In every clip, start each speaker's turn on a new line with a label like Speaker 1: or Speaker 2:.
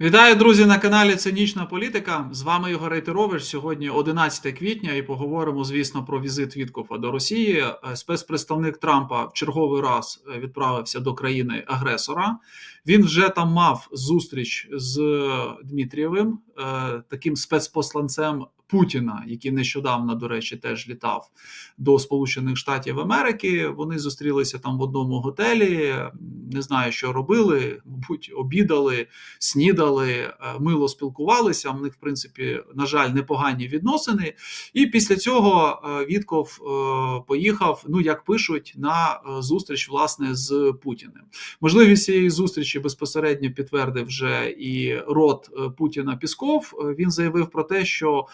Speaker 1: Вітаю, друзі, на каналі Цинічна Політика. З вами Ігор Рейтерович. Сьогодні 11 квітня, і поговоримо, звісно, про візит Віткофа до Росії. Е, Спецпредставник Трампа в черговий раз е, відправився до країни агресора. Він вже там мав зустріч з Дмитрієвим, е, таким спецпосланцем Путіна, який нещодавно, до речі, теж літав до Сполучених Штатів Америки. Вони зустрілися там в одному готелі. Не знаю, що робили, мабуть, обідали, снідали, е, мило спілкувалися. У них, в принципі, на жаль, непогані відносини. І після цього е, Вітков е, поїхав, ну як пишуть, на зустріч власне з Путіним. Можливість цієї зустрічі безпосередньо підтвердив вже і рот Путіна Пісков. Він заявив про те, що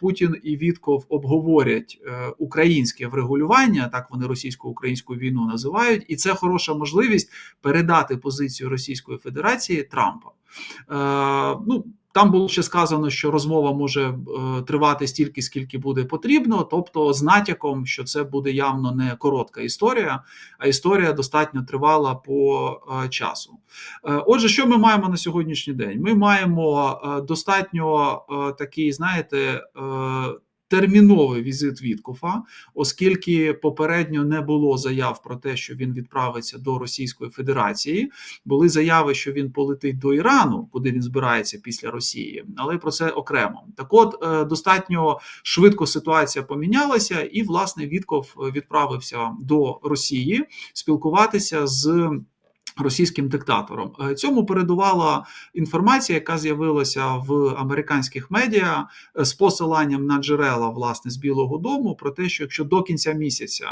Speaker 1: Путін і Вітков обговорять е, українське врегулювання, так вони російсько-українську війну називають, і це хороша можливість передати позицію Російської Федерації Трампа. Е, ну, там було ще сказано, що розмова може е, тривати стільки, скільки буде потрібно, тобто з натяком, що це буде явно не коротка історія, а історія достатньо тривала по е, часу. Е, Отже, що ми маємо на сьогоднішній день? Ми маємо достатньо такий, знаєте, терміновий візит Віткофа, оскільки попередньо не було заяв про те, що він відправиться до Російської Федерації. Були заяви, що він полетить до Ірану, куди він збирається після Росії, але про це окремо. Так, от е, достатньо швидко ситуація помінялася, і власне Вітков відправився до Росії спілкуватися з. Російським диктатором Е, цьому передувала інформація, яка з'явилася в американських медіа е, з посиланням на джерела власне з Білого Дому про те, що якщо до кінця місяця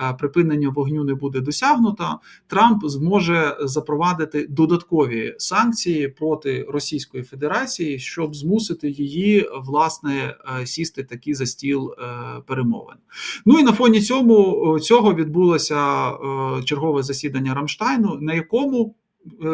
Speaker 1: е, припинення вогню не буде досягнуто, Трамп зможе запровадити додаткові санкції проти Російської Федерації, щоб змусити її власне сісти таки за стіл перемовин. Ну і на фоні цьому цього відбулося чергове засідання Рамштайну, на якому е,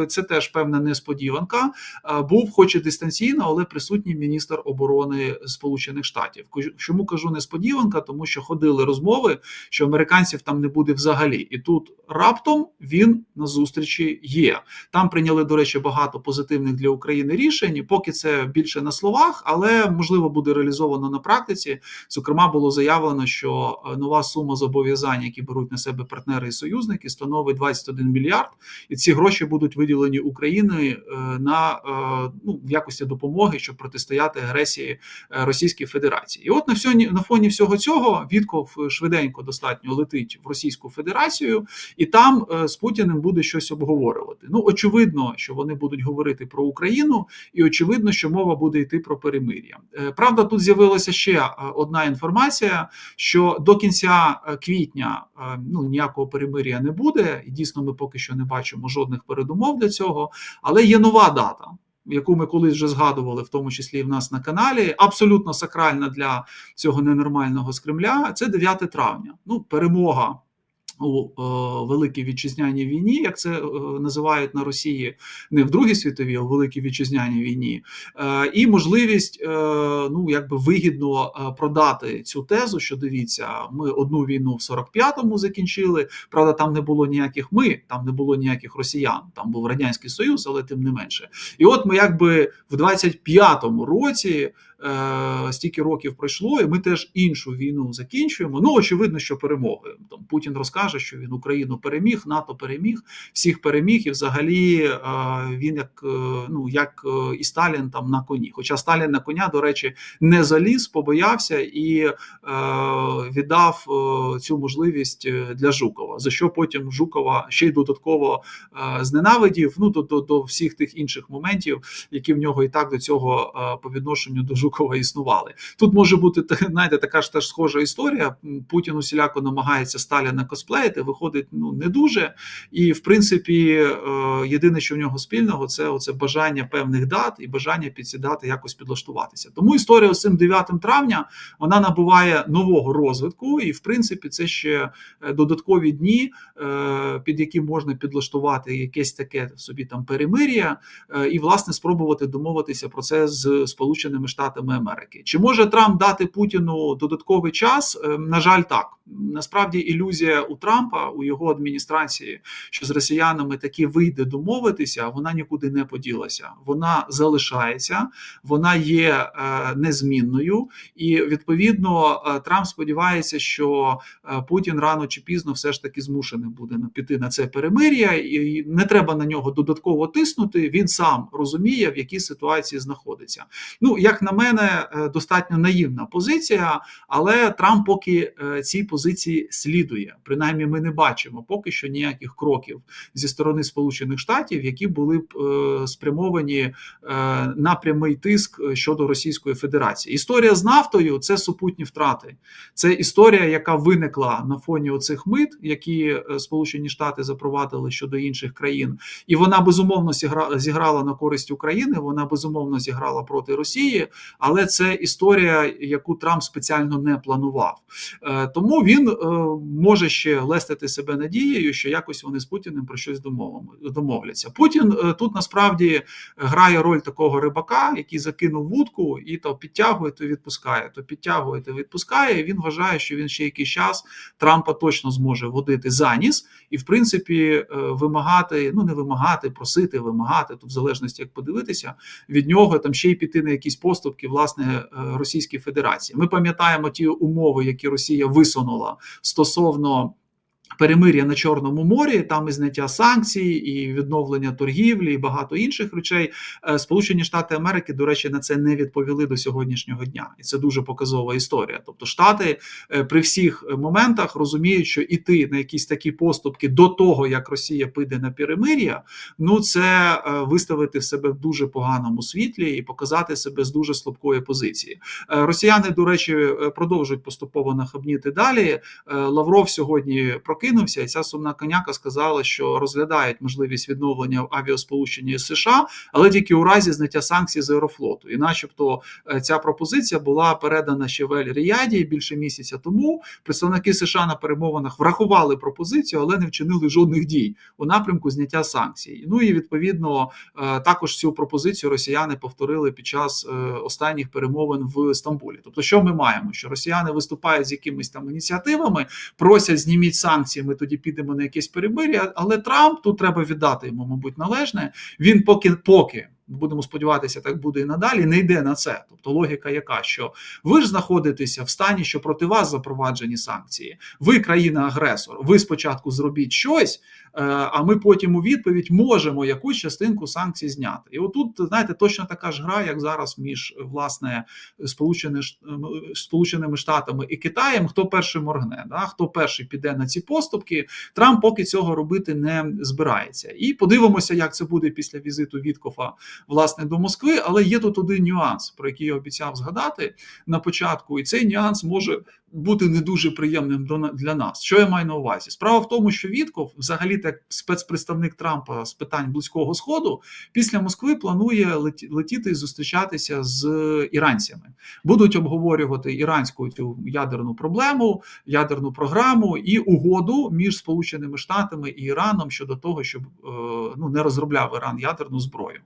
Speaker 1: це теж певна несподіванка. е, Був, хоч і дистанційно, але присутній міністр оборони Сполучених Штатів. Чому кажу несподіванка? Тому що ходили розмови, що американців там не буде взагалі, і тут раптом він на зустрічі є. Там прийняли, до речі, багато позитивних для України рішень. Поки це більше на словах, але можливо буде реалізовано на практиці. Зокрема, було заявлено, що е, нова сума зобов'язань, які беруть на себе партнери і союзники, становить 21 мільярд, і ці гроші будуть виділені Україною е, на е, ну в якості допомоги, щоб протистояти агресії е, Російської Федерації. І от на всьоні на фоні всього цього Вітков швиденько достатньо летить в Російську Федерацію, і там з Путіним буде щось обговорювати. Ну очевидно, що вони будуть говорити про Україну, і очевидно, що мова буде йти про перемир'я. Правда, тут з'явилася ще одна інформація, що до кінця квітня ну ніякого перемир'я не буде, і дійсно ми поки що не бачимо жодних передумов для цього. Але є нова дата. Яку ми колись вже згадували, в тому числі і в нас на каналі, абсолютно сакральна для цього ненормального з Кремля. Це 9 травня. Ну, перемога у е, великій вітчизняній війні, як це е, називають на Росії, не в Другій світовій, а у великій вітчизняній війні, е, і можливість ну якби вигідно продати цю тезу, що дивіться, ми одну війну в 45-му закінчили. Правда, там не було ніяких ми, там не було ніяких росіян, там був радянський союз, але тим не менше. І от ми якби в 25-му році. Стільки років пройшло, і ми теж іншу війну закінчуємо. Ну очевидно, що перемоги. Там Путін розкаже, що він Україну переміг, НАТО переміг, всіх переміг, і взагалі е, він як е, ну як е, і Сталін там на коні. Хоча Сталін на коня, до речі, не заліз, побоявся і віддав цю можливість для Жукова. За що потім Жукова ще й додатково зненавидів. Ну до, до, до всіх тих інших моментів, які в нього і так до цього по відношенню до Жукова існували. Тут може бути знаєте, така ж теж схожа історія. Путін усіляко намагається Сталіна косплеїти, виходить ну не дуже. І в принципі, е, єдине, що в нього спільного, це оце бажання певних дат і бажання підсідати, якось підлаштуватися. Тому історія з цим 9 травня вона набуває нового розвитку, і в принципі, це ще е, додаткові дні, е, під які можна підлаштувати якесь таке собі там перемир'я, і власне спробувати домовитися про це з Сполученими Штатами Америки. Чи може Трамп дати Путіну додатковий час? Е, На жаль, так насправді ілюзія у Трампа у його адміністрації, що з росіянами таки вийде домовитися, вона нікуди не поділася. Вона залишається, вона є е, незмінною, і відповідно е, Трамп сподівається, що е, Путін рано чи пізно все ж таки змушений буде піти на це перемир'я, і не треба на нього додатково тиснути. Він сам розуміє, в якій ситуації знаходиться. Ну, як на мене, е, достатньо наївна позиція, але Трамп поки цій позиції слідує. Принаймні, ми не бачимо поки що ніяких кроків зі сторони Сполучених Штатів, які були б е, спрямовані е, на прямий тиск е, щодо Російської Федерації. Історія з нафтою це супутні втрати. Це історія, яка виникла на фоні оцих мит, які Сполучені Штати запровадили щодо інших країн, і вона безумовно зіграла на користь України. Вона безумовно зіграла проти Росії, але це історія, яку Трамп спеціально не планував. Тому він може ще лестити себе надією, що якось вони з Путіним про щось домовляться. Путін е, тут насправді грає роль такого рибака, який закинув вудку і то підтягує, то відпускає, то підтягує, то відпускає. І він вважає, що він ще якийсь час Трампа точно зможе водити за ніс і, в принципі, е, вимагати, ну не вимагати, просити, вимагати, тут в залежності як подивитися, від нього там ще й піти на якісь поступки власне е, Російській Федерації. Ми пам'ятаємо ті умови, які Росія висунула стосовно. Перемир'я на Чорному морі, там і зняття санкцій, і відновлення торгівлі, і багато інших речей. Е, Сполучені Штати Америки, до речі, на це не відповіли до сьогоднішнього дня, і це дуже показова історія. Тобто, Штати е, при всіх моментах розуміють, що іти на якісь такі поступки до того, як Росія піде на перемир'я, ну це е, виставити себе в дуже поганому світлі і показати себе з дуже слабкої позиції. Росіяни, до речі, продовжують поступово нахабніти далі. Лавров сьогодні прокинувся, і ця сумна коняка сказала, що розглядають можливість відновлення авіасполучення з США, але тільки у разі зняття санкцій з аерофлоту. І, начебто, е, ця пропозиція була передана ще в Ель-Ріяді більше місяця тому. Представники США на перемовинах врахували пропозицію, але не вчинили жодних дій у напрямку зняття санкцій. Ну і відповідно е, також цю пропозицію росіяни повторили під час е, останніх перемовин в Стамбулі. Тобто, що ми маємо? Що росіяни виступають з якимись там ініціативами, просять зніміть санкції. Ми тоді підемо на якесь перемир'я. Але Трамп тут треба віддати йому, мабуть, належне. Він поки поки. Будемо сподіватися, так буде і надалі. Не йде на це. Тобто логіка, яка що ви ж знаходитеся в стані, що проти вас запроваджені санкції. Ви країна-агресор. Ви спочатку зробіть щось, е, а ми потім у відповідь можемо якусь частинку санкцій зняти. І отут, знаєте, точно така ж гра, як зараз між власне Сполучені, Сполученими Штатами і Китаєм. Хто перший моргне, да? хто перший піде на ці поступки. Трамп поки цього робити не збирається. І подивимося, як це буде після візиту Віткофа власне до Москви. Але є тут один нюанс, про який я обіцяв згадати на початку, і цей нюанс може бути не дуже приємним для нас. Що я маю на увазі? Справа в тому, що Вітков, взагалі, так спецпредставник Трампа з питань близького сходу, після Москви планує летіти і зустрічатися з іранцями. Будуть обговорювати іранську цю ядерну проблему, ядерну програму і угоду між Сполученими Штатами і Іраном щодо того, щоб ну не розробляв Іран ядерну зброю.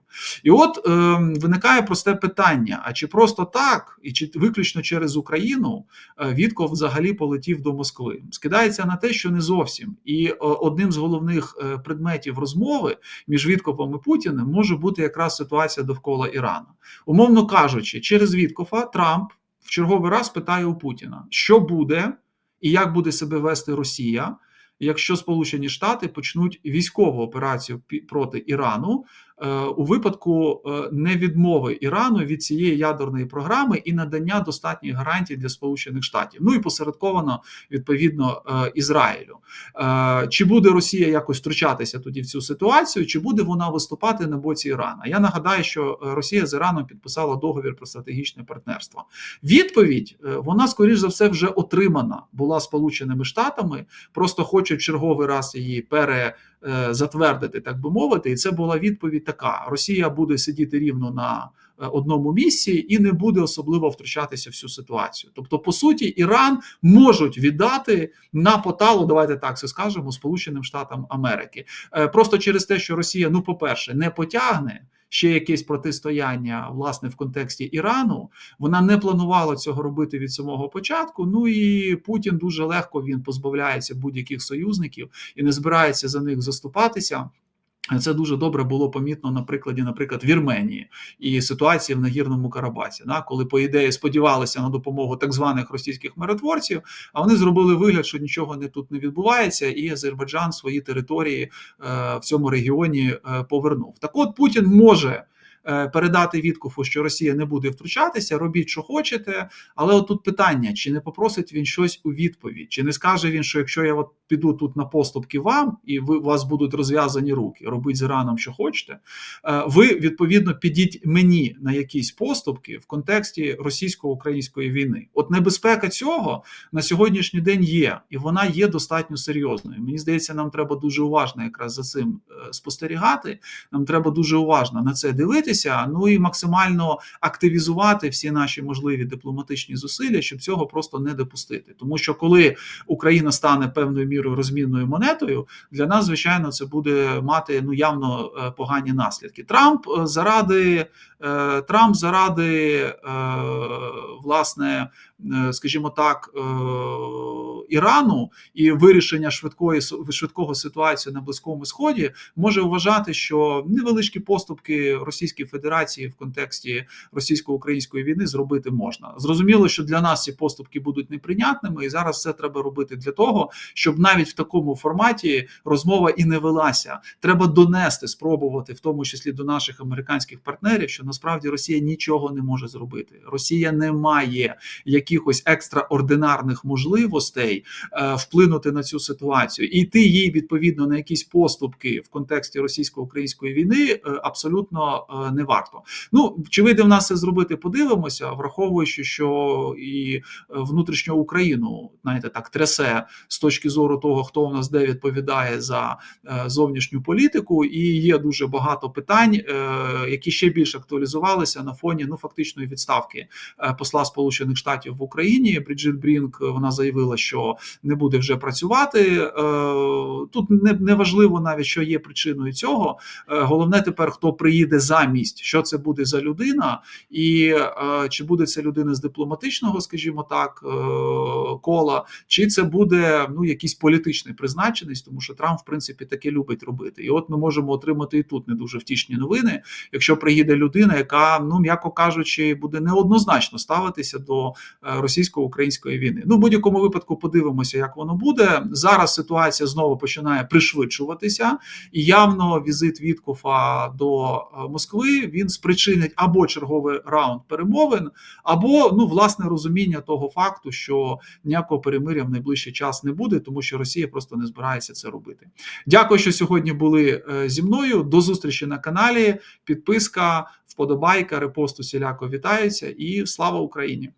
Speaker 1: І от е, виникає просте питання: а чи просто так, і чи виключно через Україну Вітков взагалі полетів до Москви? Скидається на те, що не зовсім. І одним з головних предметів розмови між Вітковом і Путіним може бути якраз ситуація довкола Ірану. Умовно кажучи, через Віткофа Трамп в черговий раз питає у Путіна, що буде і як буде себе вести Росія. Якщо Сполучені Штати почнуть військову операцію проти Ірану у випадку невідмови Ірану від цієї ядерної програми і надання достатніх гарантій для Сполучених Штатів, ну і посередковано відповідно Ізраїлю, чи буде Росія якось втручатися тоді в цю ситуацію, чи буде вона виступати на боці Ірана? Я нагадаю, що Росія з Іраном підписала договір про стратегічне партнерство. Відповідь вона скоріш за все вже отримана була Сполученими Штатами, просто хочуть черговий раз її пере. Затвердити, так би мовити, і це була відповідь така: Росія буде сидіти рівно на одному місці і не буде особливо втручатися в цю ситуацію. Тобто, по суті, Іран можуть віддати на поталу, давайте так це скажемо, Сполученим Штатам Америки. Просто через те, що Росія, ну, по-перше, не потягне. Ще якесь протистояння власне в контексті Ірану. Вона не планувала цього робити від самого початку. Ну і Путін дуже легко він позбавляється будь-яких союзників і не збирається за них заступатися. Це дуже добре було помітно на прикладі, наприклад, Вірменії і ситуації в Нагірному Карабасі, да, коли, по ідеї, сподівалися на допомогу так званих російських миротворців, а вони зробили вигляд, що нічого не тут не відбувається, і Азербайджан свої території е, в цьому регіоні е, повернув. Так, от Путін може. Е, Передати Віткофу, що Росія не буде втручатися, робіть, що хочете. Але от тут питання: чи не попросить він щось у відповідь, чи не скаже він, що якщо я от піду тут на поступки вам, і ви у вас будуть розв'язані руки, робіть з Іраном, що хочете. е, Ви відповідно підіть мені на якісь поступки в контексті російсько-української війни. От небезпека цього на сьогоднішній день є, і вона є достатньо серйозною. Мені здається, нам треба дуже уважно якраз за цим е, спостерігати. Нам треба дуже уважно на це дивитися. Ну і максимально активізувати всі наші можливі дипломатичні зусилля, щоб цього просто не допустити. Тому що коли Україна стане певною мірою розмінною монетою, для нас, звичайно, це буде мати ну явно е, погані наслідки. Трамп е, заради е, Трамп заради власне, скажімо так, Ірану і вирішення швидкої швидкого ситуації на близькому сході може вважати, що невеличкі поступки Російської Федерації в контексті російсько-української війни зробити можна. Зрозуміло, що для нас ці поступки будуть неприйнятними, і зараз це треба робити для того, щоб навіть в такому форматі розмова і не велася. Треба донести, спробувати, в тому числі до наших американських партнерів, що насправді Росія нічого не може зробити. Росія не має якихось екстраординарних можливостей е, вплинути на цю ситуацію, і йти їй відповідно на якісь поступки в контексті російсько-української війни е, абсолютно е, не варто. Ну чи вийде в нас це зробити? Подивимося, враховуючи, що і внутрішню Україну знаєте, так трясе з точки зору того, хто у нас де відповідає за зовнішню політику, і є дуже багато питань, які ще більше актуалізувалися на фоні ну фактичної відставки посла Сполучених Штатів в Україні. Бріджит Брінк вона заявила, що не буде вже працювати. Тут не, важливо навіть що є причиною цього. Головне тепер хто приїде замість, що це буде за людина, і чи буде це людина з дипломатичного, скажімо так, кола, чи це буде ну якийсь політичний призначеність, тому що Трамп, в принципі, таке любить робити. І от ми можемо отримати і тут не дуже втішні новини, якщо приїде людина, яка, ну м'яко кажучи, буде неоднозначно ставитися до російсько-української війни. Ну, в будь-якому випадку подивимося, як воно буде. Зараз ситуація знову починає пришвидшуватися, і явно візит Віткофа до Москви він спричинить або черговий раунд перемовин, або ну власне розуміння того факту, що ніякого перемиря в найближчий час не буде, тому що Росія просто не збирається це робити. Дякую, що сьогодні були зі мною. До зустрічі на каналі. Підписка, вподобайка, репост усіляко вітаються і слава Україні!